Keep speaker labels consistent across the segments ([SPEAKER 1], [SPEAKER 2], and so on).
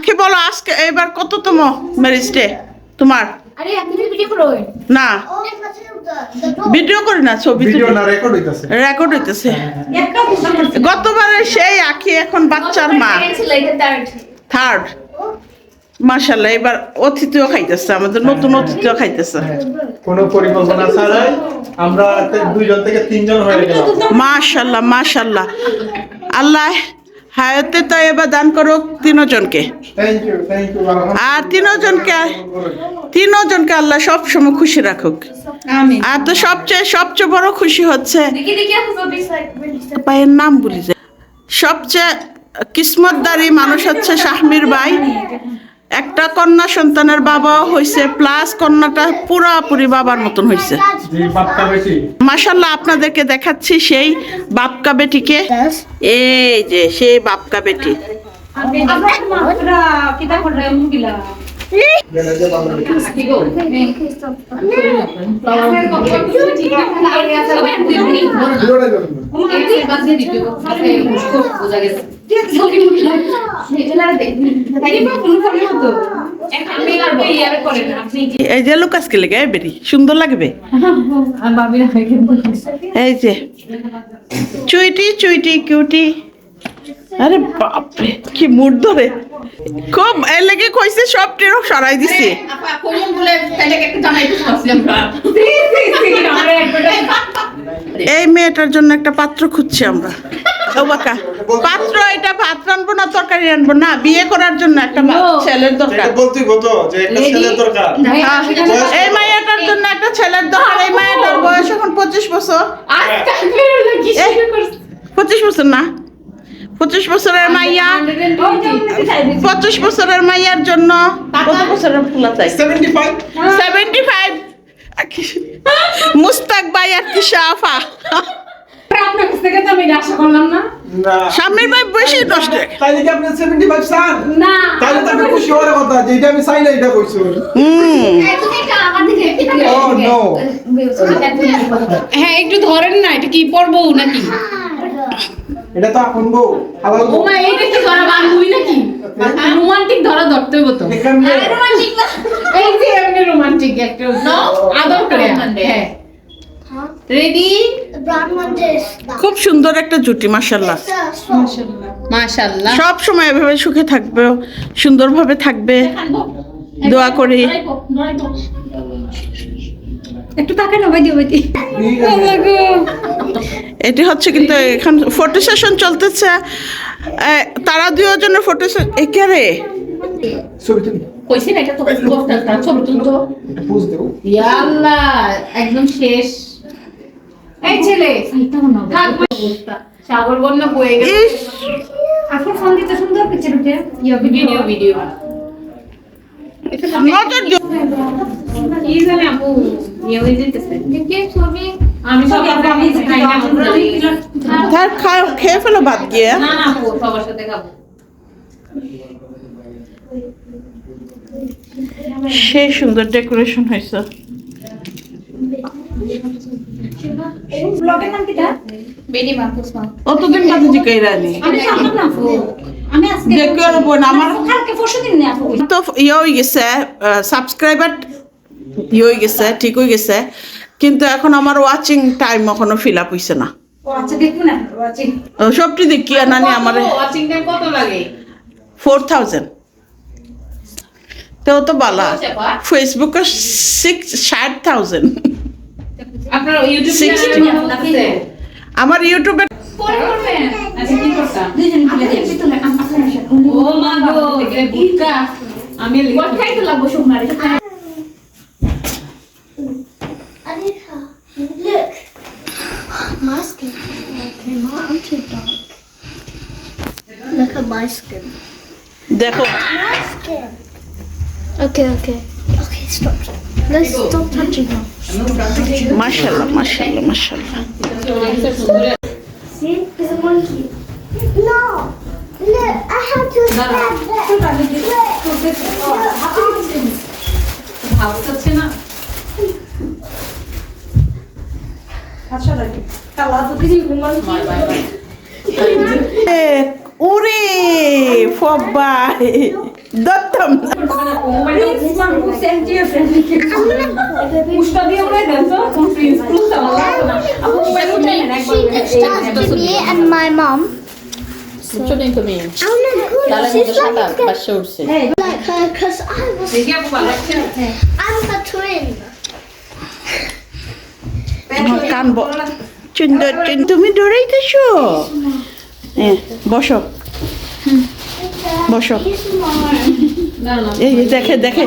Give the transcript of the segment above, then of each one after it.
[SPEAKER 1] আখি বলো আজকে এবার কততম ম্যারেজ ডে তোমার?
[SPEAKER 2] আরে আপনি তো ভিডিও করো
[SPEAKER 1] না। ভিডিও করি না ছবি
[SPEAKER 3] ভিডিও না রেকর্ড হইতাছে।
[SPEAKER 1] রেকর্ড হইতেছে। গতবারে সেই আখি এখন বাচ্চার মা। থার্ড মাশাল্লাহ এবার অতিথিও খাইতেছে আমাদের নতুন অতিথিও খাইতেছে।
[SPEAKER 3] কোনো পরিকল্পনা ছাড়াই আমরা দুইজন থেকে তিনজন হয়ে গেলাম।
[SPEAKER 1] মাশাল্লাহ মাশাল্লাহ আল্লাহ হায়াতে তো এবার দান করুক তিনজনকে। আর তিনজনকে তিনজনকে আল্লাহ সব সময় খুশি রাখুক। আর তো সবচেয়ে সবচেয়ে বড় খুশি হচ্ছে
[SPEAKER 2] দেখি দেখি আপু বেশ লাইক
[SPEAKER 1] পায়ের নাম বলি যে সবচেয়ে কিসমতদারি মানুষ হচ্ছে শাহমির ভাই। একটা কন্যা সন্তানের বাবা হয়েছে প্লাস কন্যাটা পুরাপুরি বাবার মতন হয়েছে
[SPEAKER 3] মাসাল্লাহ
[SPEAKER 1] মাশাল্লাহ আপনাদেরকে দেখাচ্ছি সেই বাপকা বেটিকে। এই যে সেই বাপকা বেটি। এই যে লুকাসকে লেগে, এই বেরি সুন্দর লাগবে? এই যে, চুইটি চুইটি, কিউটি। আরে বাপরে, কি মুড ধরে খুব এর লেগে কইছে সব টেরো সরাই দিছে। এই মেয়েটার জন্য একটা পাত্র খুঁজছি আমরা। বাকা। পাত্র এটা ভাত রানবো না তরকারি রানবো না বিয়ে করার জন্য একটা ছেলের দরকার।
[SPEAKER 3] এটা বলতেই হতো যে একটা ছেলের দরকার?
[SPEAKER 1] হ্যাঁ, এই মাইয়াটার জন্য একটা ছেলের দরকার। এই মাইয়াটার বয়স এখন পঁচিশ বছর। পঁচিশ বছর না। পঁচিশ বছরের মাইয়া। পঁচিশ বছরের মাইয়ার জন্য। কত বছরের ফুলা চাই
[SPEAKER 3] সেভেন্টি ফাইভ
[SPEAKER 1] মুস্তাক ভাই আর স্বামীর ভাই বেশি
[SPEAKER 3] কি আপনি সেভেন্টি ফাইভ চান?
[SPEAKER 4] না
[SPEAKER 3] তাহলে তো খুশি হওয়ার কথা যে এটা আমি চাই না এটা কইছো
[SPEAKER 1] হুম।
[SPEAKER 4] হ্যাঁ একটু ধরেন না এটা কি পরবো নাকি?
[SPEAKER 3] এটা তো আপন বউ হালাল
[SPEAKER 4] ও
[SPEAKER 3] বউ
[SPEAKER 4] মা এটা কি ধরা বান্ধবী নাকি? রোমান্টিক ধরা ধরতে হইব তো।
[SPEAKER 3] এখানে
[SPEAKER 4] এই যে এমনি রোমান্টিক একটা আদর করে। হ্যাঁ। রেডি
[SPEAKER 1] খুব সুন্দর একটা জুটি মাসাল্লাহ
[SPEAKER 4] মাশাআল্লাহ।
[SPEAKER 1] সব সময় এভাবে সুখে থাকবে সুন্দরভাবে থাকবে। দোয়া করি।
[SPEAKER 4] একটু তাকাই না ভাই দিও ভাই
[SPEAKER 1] এটি হচ্ছে কিন্তু এখন ফটো সেশন চলতেছে। তারা দুজনের ফটো একে রে?
[SPEAKER 3] ছবি তুলি।
[SPEAKER 4] কইছি এটা তো তার ছবি তুলতো
[SPEAKER 3] এটা দেও
[SPEAKER 4] ইয়াল্লাহ একদম শেষ। এই ছেলে সাগর বন্যা বয়ে গেল। এখন ফোন দিতে সুন্দর পিকচার উঠে ভিডিও ভিডিও
[SPEAKER 1] খেয়ে ফেলো ভাত গিয়ে। সেই সুন্দর ডেকোরেশন হয়েছে।
[SPEAKER 2] ব্লগের নাম কিটা
[SPEAKER 4] বেডি মাহফুজ মা।
[SPEAKER 1] অতদিন বাদে জিকাই রানি
[SPEAKER 2] আমি জানতাম না আমি আজকে
[SPEAKER 1] দেখে বোন আমার
[SPEAKER 2] কালকে আপু
[SPEAKER 1] তো ইয়ে হয়ে গেছে সাবস্ক্রাইবার ইয়ে হয়ে গেছে ঠিক হয়ে গেছে। কিন্তু এখন আমার ওয়াচিং টাইম এখনও ফিল আপ হইছে না।
[SPEAKER 2] আচ্ছা
[SPEAKER 1] সবটি দেখি আর নানি আমার
[SPEAKER 4] ওয়াচিং টাইম কত লাগে?
[SPEAKER 1] ফোর থাউজেন্ড তো তো বালা। ফেসবুকে সিক্স ষাট থাউজেন্ড
[SPEAKER 4] আপনার ইউটিউব
[SPEAKER 1] 60
[SPEAKER 4] চ্যানেলে
[SPEAKER 1] আমার ইউটিউবে
[SPEAKER 4] করবেন আচ্ছা কি করতাম
[SPEAKER 2] দুইজন মিলে দেখবি তো আপনার সাথে
[SPEAKER 4] ও মা গো এ বুকা আমি
[SPEAKER 2] কোন খাইতে লাগবো সোমবার
[SPEAKER 5] look. My skin. Okay, my I'm too dark. Look at my skin.
[SPEAKER 1] দেখো
[SPEAKER 5] My skin. Okay, okay. Okay, stop. Let's stop touching her.
[SPEAKER 1] মাশাল্লাহ মাশাল্লাহ মাশাল্লাহ
[SPEAKER 5] See? There's a monkey. No. Look, I have to stab that.
[SPEAKER 4] ভাব হচ্ছে না bye bye bye
[SPEAKER 1] এ, ওরে ফবাই ধরতাম না।
[SPEAKER 5] She next to me and my mom.
[SPEAKER 6] শুনেই তুমি
[SPEAKER 5] Oh my
[SPEAKER 6] তাহলে
[SPEAKER 5] god, she's
[SPEAKER 6] কিন্তু সাদা
[SPEAKER 5] like, a,
[SPEAKER 6] পাশে উঠছে
[SPEAKER 5] like her because I was
[SPEAKER 4] দেখি আপু ভালো লাগছে
[SPEAKER 5] I'm a twin.
[SPEAKER 1] আমার কান ব- সুন্দর চুন- তুমি দৌড়াইতেছো হ্যাঁ বসো বসো
[SPEAKER 6] না না
[SPEAKER 1] এই এই দেখে দেখে।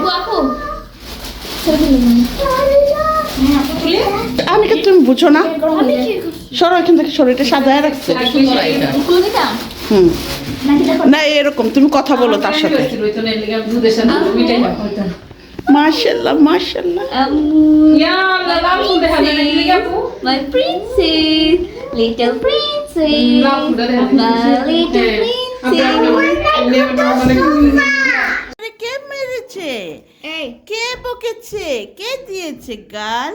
[SPEAKER 1] আমি কে তুমি বুঝো না। সরো এখান থেকে সরো এটা সাজায় রাখছে হুম। না এরকম তুমি কথা বলো তার সাথে। মাশাল্লাহ মাশাল্লাহ।
[SPEAKER 7] My princess, little princess, my little princess.
[SPEAKER 1] আরে কে মেরেছে কে বকেছে কে দিয়েছে গাল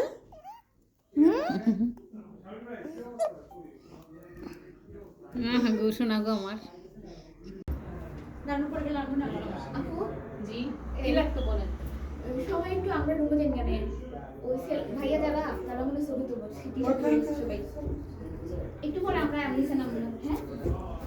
[SPEAKER 6] শোনা গো আমার জি এই লাগতো বলেন
[SPEAKER 2] সবাই একটু আমরা রুমে যাই কেন ওই ভাইয়া যারা তারা মনে ছবি তুলবো সবাই একটু পরে আমরা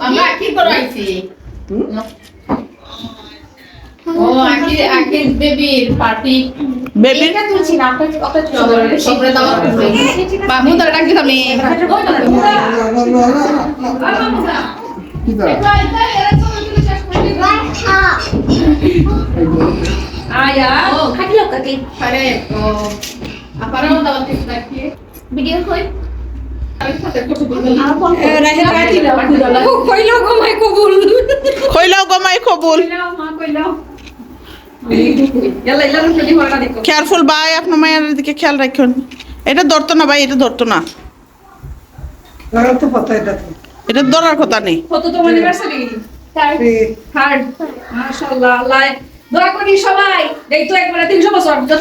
[SPEAKER 6] আমরা কি করাইছি? ও আকি আকি বেবির পার্টি।
[SPEAKER 1] বেবি?
[SPEAKER 2] তুলছি না আপনাকে অপেক্ষা
[SPEAKER 6] সবরে দাওয়াত করবে বাবু তার ডাকি আমি
[SPEAKER 4] আয়া
[SPEAKER 6] ও
[SPEAKER 2] খাটিলো কাকে
[SPEAKER 6] আরে ও আপারাও দাওয়াত করতে ডাকি
[SPEAKER 2] ভিডিও কই?
[SPEAKER 6] আমি সাথে ফটো তুলবো
[SPEAKER 2] আর
[SPEAKER 1] খইলাও গমাই
[SPEAKER 4] দেখো
[SPEAKER 1] কেয়ারফুল ভাই আপনার মায়ের দিকে খেয়াল রাখুন। এটা ধরতো না ভাই, এটা ধরতো না। এটা ধরার কথা নেই।
[SPEAKER 4] মাশাআল্লাহ, আল্লাহ। দোয়া করি সবাই। এই তো একবারে 300 বছর। যত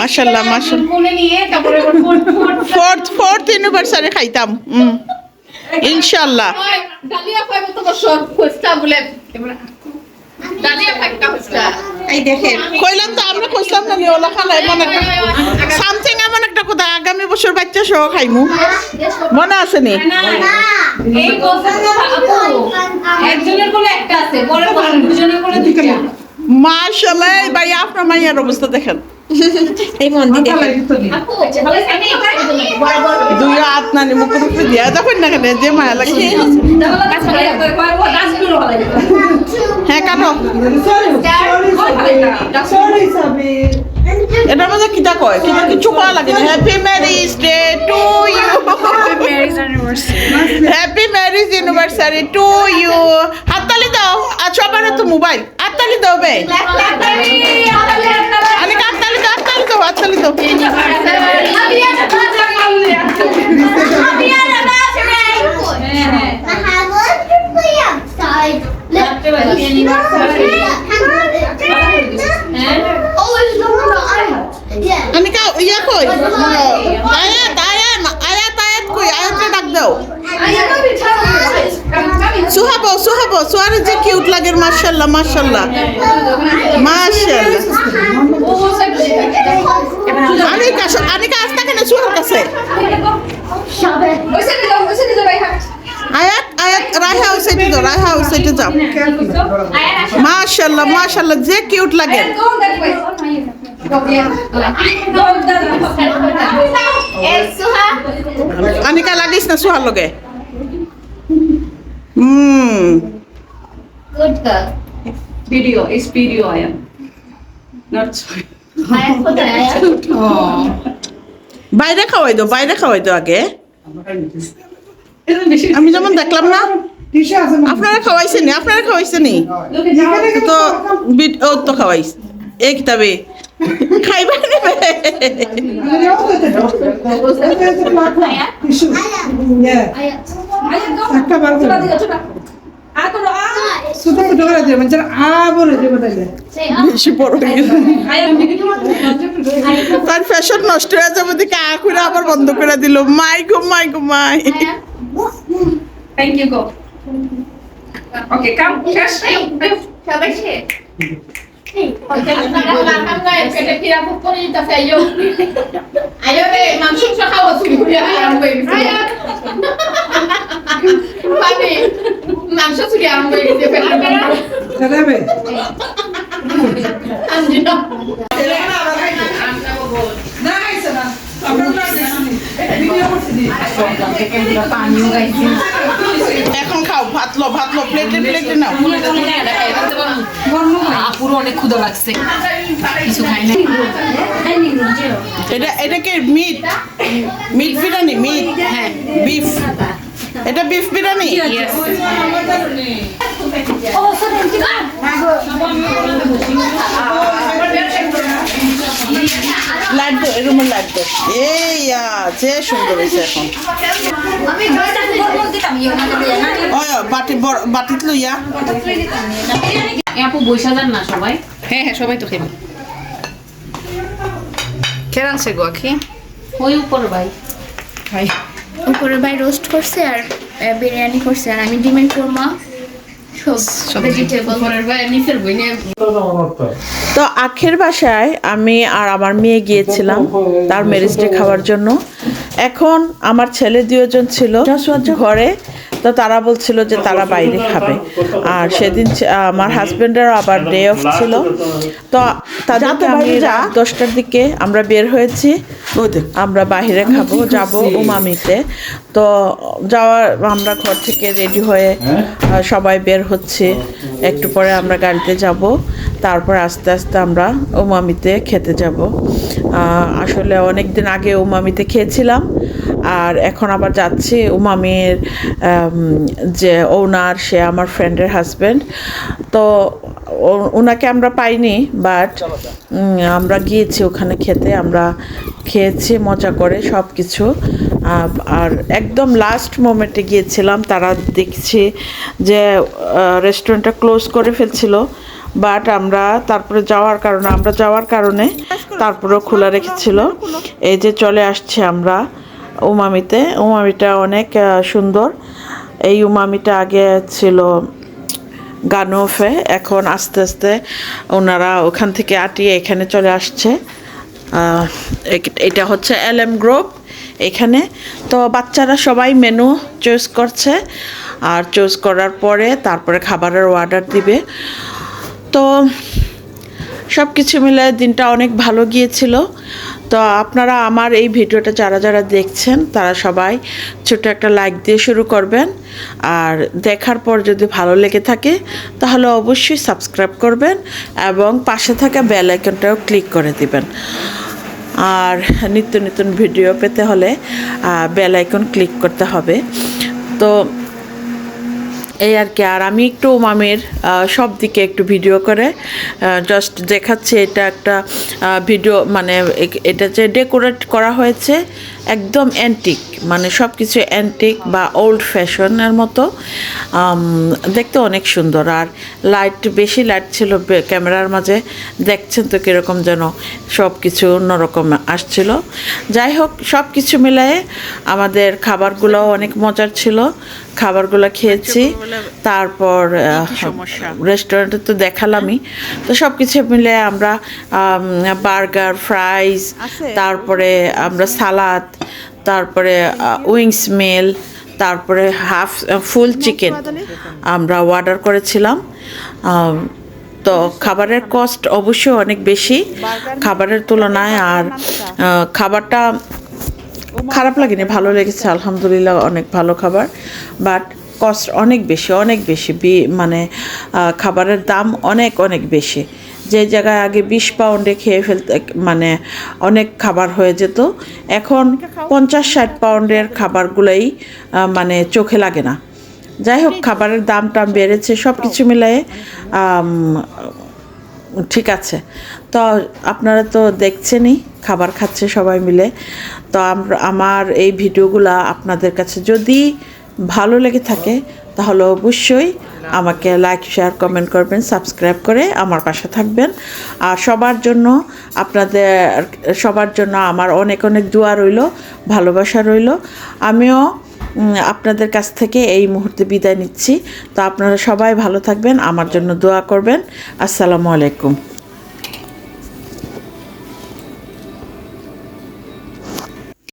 [SPEAKER 1] মাশাআল্লাহ, মাশাআল্লাহ।
[SPEAKER 4] কোলে নিয়ে তারপরে
[SPEAKER 1] ফোর্থ ফোর্থ ইউনিভার্সারি খাইতাম হুম ইনশাল্লাহ
[SPEAKER 6] ডালিয়া পাইবো তো বছর খুঁজতা বলে ডালিয়া পাইকা খুঁজতা
[SPEAKER 4] এই দেখেন।
[SPEAKER 1] কইলাম তো আমরা কইলাম না ওলা খালা এমন সামথিং এমন একটা কথা আগামী বছর বাচ্চা সহ খাইমু। মনে আছে নি?
[SPEAKER 4] এই একজনের কোলে একটা আছে পরের দুজনের কোলে দুইটা।
[SPEAKER 1] মাশাআল্লাহ ভাই আপনার মাইয়ার অবস্থা দেখেন।
[SPEAKER 4] আপু ভালো
[SPEAKER 1] দুই হাত নানি মুখের উপরে দিয়া দেখেন না কেন যে মায়া লাগে
[SPEAKER 4] করে করে
[SPEAKER 1] হ্যাঁ কাটো এটার মধ্যে কিতা কয় কিতা কিছু কয়া লাগে না। Happy marriage day to you happy marriage anniversary to you হাততালি দাও। আর সবার তো মোবাইল। হাততালি দাও বে আরে হাততালি দাও হাততালি দাও হাততালি দাও
[SPEAKER 5] I have one play outside. Look. Oh, it's the one that I have. Yeah.
[SPEAKER 1] আমি কা ইয়া কই আয়াত আয়াত আয়াত আয়াত কই আয়াতটা ডাক দাও সুহাবো সুহাবো যে কিউট লাগে, মাশাআল্লাহ মাশাআল্লাহ মাশাআল্লাহ। আনিকা আনিকা, আসতা কেন সুহার কাছে? আয়াত আয়াত রাইহা ওই সাইডে যাও রাইহা ওই সাইডে যাও। মাশাআল্লাহ মাশাআল্লাহ, যে কিউট লাগে। আনিকা, লাগিস না সুহার লগে? হুম।
[SPEAKER 7] Good girl.
[SPEAKER 4] Video, it's video I am. Not sorry.
[SPEAKER 7] Ayat ko tayo.
[SPEAKER 1] বাইরে খাওয়াই দাও বাইরে খাওয়াই দাও আগে। আমি যেমন দেখলাম না
[SPEAKER 8] আপনারা খাওয়াইছেন নি আপনারা খাওয়াইছেন নি তো বিট ও তো খাওয়াইস এই কিতাবে। খাইবা নেবে
[SPEAKER 4] করে
[SPEAKER 8] বেশি বড় হয়ে গেছে তার ফ্যাশন নষ্ট হয়ে যাবে দিকে আ করে আবার বন্ধ করে দিল। মাই গো মাই গো মাই।
[SPEAKER 4] Thank you go. ওকে কাম শেষ
[SPEAKER 9] সবাই শেষ?
[SPEAKER 6] আমরা পেটে ফিরা খুব করে দিতেছে আইও আইও রে মাংস খাওয়া চুরি করে মানে মাংস চুরি আরম্ভ হয়ে গেছে না
[SPEAKER 8] এখন খাও ভাত লো ভাত লো প্লেটে প্লেটে নাও।
[SPEAKER 6] পুরো অনেক ক্ষুধা লাগছে। কিছু খাই না
[SPEAKER 8] এটা এটা কি মিট মিট বিরিয়ানি মিট হ্যাঁ। বিফ এটা বিফ বিরিয়ানি লাড্ডু এরকম লাড্ডু। এই যে সুন্দর হয়েছে এখন। বাটি বাটিত লইয়া
[SPEAKER 6] আপু বৈশা যান না সবাই। হ্যাঁ হ্যাঁ সবাই তো খেয়ে কেরান সে গো আখি? ওই উপর ভাই।
[SPEAKER 5] উপরে ভাই রোস্ট করছে আর বিরিয়ানি করছে। আর আমি ডিমের কোরমা সব ভেজিটেবল
[SPEAKER 6] উপরের ভাই নিচের বই নিয়ে
[SPEAKER 8] তো আখের বাসায় আমি আর আমার মেয়ে গিয়েছিলাম তার ম্যারেজ ডে খাওয়ার জন্য। এখন আমার ছেলে দুজন ছিল। ঘরে তো তারা বলছিল যে তারা বাইরে খাবে। আর সেদিন আমার হাজবেন্ডের আবার ডে অফ ছিল। তো তাদেরকে আমি রাত দশটার দিকে আমরা বের হয়েছি। আমরা বাইরে খাব যাব উমামিতে। তো যাওয়ার আমরা ঘর থেকে রেডি হয়ে সবাই বের হচ্ছে। একটু পরে আমরা গাড়িতে যাব। তারপর আস্তে আস্তে আমরা উমামিতে খেতে যাব। আসলে অনেক দিন আগে উমামিতে খেয়েছিলাম। আর এখন আবার যাচ্ছি উমামির যে ওনার সে আমার ফ্রেন্ডের হাজব্যান্ড তো ওনাকে আমরা পাইনি বাট আমরা গিয়েছি ওখানে খেতে আমরা খেয়েছি মজা করে সব কিছু আর একদম লাস্ট মোমেন্টে গিয়েছিলাম তারা দেখছি যে রেস্টুরেন্টটা ক্লোজ করে ফেলছিল। বাট আমরা তারপরে যাওয়ার কারণে আমরা যাওয়ার কারণে তারপরেও খোলা রেখেছিল। এই যে চলে আসছে আমরা। উমামিতে। উমামিটা অনেক সুন্দর। এই উমামিটা আগে ছিল গানোফে, এখন আস্তে আস্তে ওনারা ওখান থেকে আটিয়ে এখানে চলে আসছে। এটা হচ্ছে এল এম গ্রুপ এখানে। তো বাচ্চারা সবাই মেনু চয়েস করছে। আর চয়েস করার পরে তারপরে খাবারের অর্ডার দিবে। তো সব কিছু মিলে দিনটা অনেক ভালো গিয়েছিল। তো আপনারা আমার এই ভিডিওটা যারা যারা দেখছেন, তারা সবাই ছোট একটা লাইক দিয়ে শুরু করবেন। আর দেখার পর যদি ভালো লেগে থাকে, তাহলে অবশ্যই সাবস্ক্রাইব করবেন এবং পাশে থাকা বেল আইকনটাও ক্লিক করে দিবেন। আর নিত্য নতুন ভিডিও পেতে হলে বেল আইকন ক্লিক করতে হবে। তো এই আর কি, আর আমি একটু মামের সব দিকে একটু ভিডিও করে জাস্ট দেখাচ্ছি এটা একটা ভিডিও মানে এটা যে ডেকোরেট করা হয়েছে, একদম অ্যান্টিক মানে সব কিছু অ্যান্টিক বা ওল্ড ফ্যাশনের মতো দেখতে অনেক সুন্দর। আর লাইট বেশি লাইট ছিল ক্যামেরার মাঝে দেখছেন তো কীরকম যেন সব কিছু অন্যরকম আসছিল। যাই হোক সব কিছু মিলায়ে আমাদের খাবারগুলোও অনেক মজার ছিল। খাবারগুলো খেয়েছি। তারপর রেস্টুরেন্টে তো দেখালামই। তো সব কিছু মিলে আমরা বার্গার ফ্রাইস তারপরে আমরা সালাদ তারপরে উইংস মেল তারপরে হাফ ফুল চিকেন আমরা অর্ডার করেছিলাম। তো খাবারের কস্ট অবশ্যই অনেক বেশি। খাবারের তুলনায় আর খাবারটা খারাপ লাগেনি ভালো লেগেছে আলহামদুলিল্লাহ অনেক ভালো খাবার। বাট কস্ট অনেক বেশি অনেক বেশি বি- মানে খাবারের দাম অনেক অনেক বেশি। যে জায়গায় আগে বিশ পাউন্ডে খেয়ে ফেলতে মানে অনেক খাবার হয়ে যেত। এখন পঞ্চাশ ষাট পাউন্ডের খাবারগুলোই মানে চোখে লাগে না। যাই হোক, খাবারের দাম টাম বেড়েছে সব কিছু মিলাই ঠিক আছে। তো আপনারা তো দেখছেনই, খাবার খাচ্ছে সবাই মিলে। তো আমার এই ভিডিওগুলা আপনাদের কাছে যদি ভালো লেগে থাকে তাহলে অবশ্যই আমাকে লাইক শেয়ার কমেন্ট করবেন সাবস্ক্রাইব করে আমার পাশে থাকবেন। আর সবার জন্য আপনাদের, সবার জন্য আমার অনেক অনেক দোয়া রইল, ভালোবাসা রইল। আমিও আপনাদের কাছ থেকে এই মুহূর্তে বিদায় নিচ্ছি। তো আপনারা সবাই ভালো থাকবেন, আমার জন্য দোয়া করবেন। আসসালামু আলাইকুম।